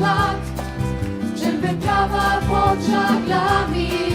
szlak, czym wyprawa pod żaglami.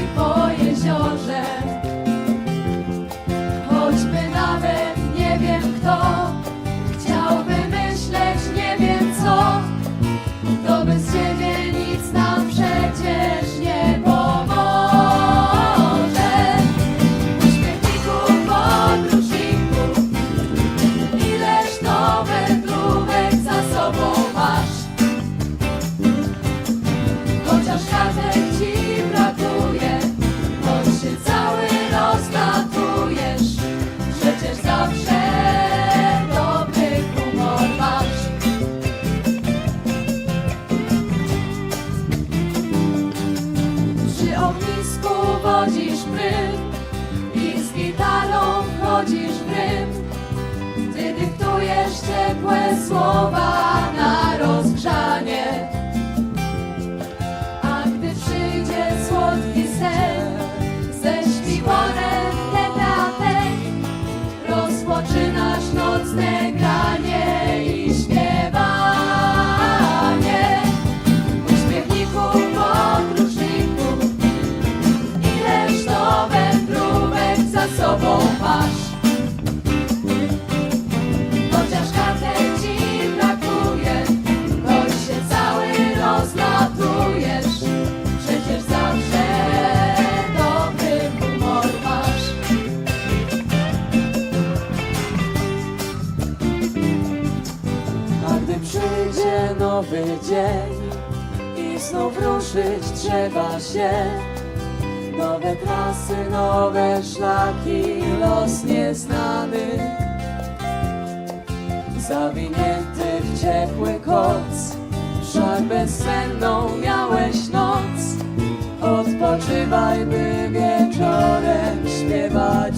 wchodzisz w rym, dyktujesz ciepłe słowa. Przyjdzie nowy dzień i znów ruszyć trzeba się. Nowe trasy, nowe szlaki, los nieznany. Zawinięty w ciepły koc, wszak bezsenną miałeś noc. Odpoczywaj, by wieczorem śpiewać